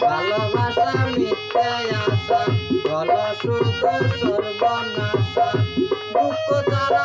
ভালোবাসা মিথ্যে আসা বল শুধু সর্বনাশা দুঃখ তারা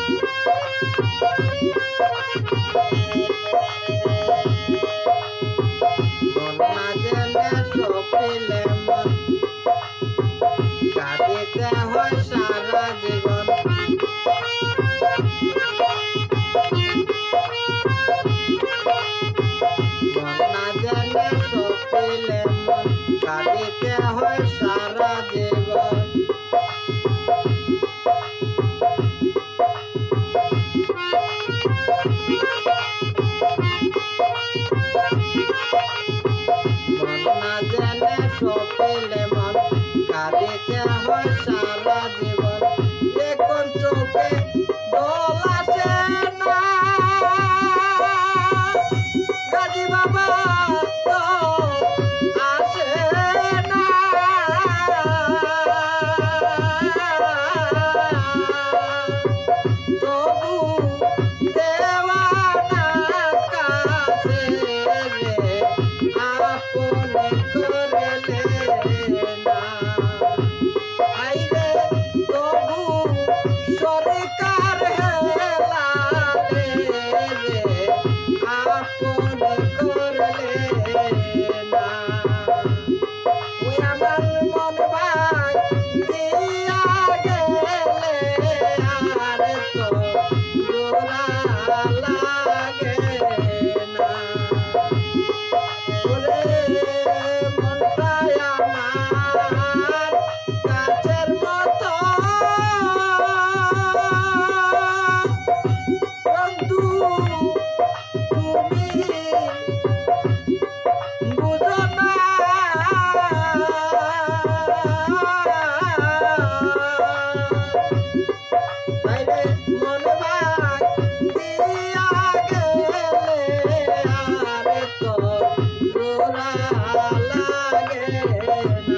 পেলে মন কাঁদিতে Senhor. Bye.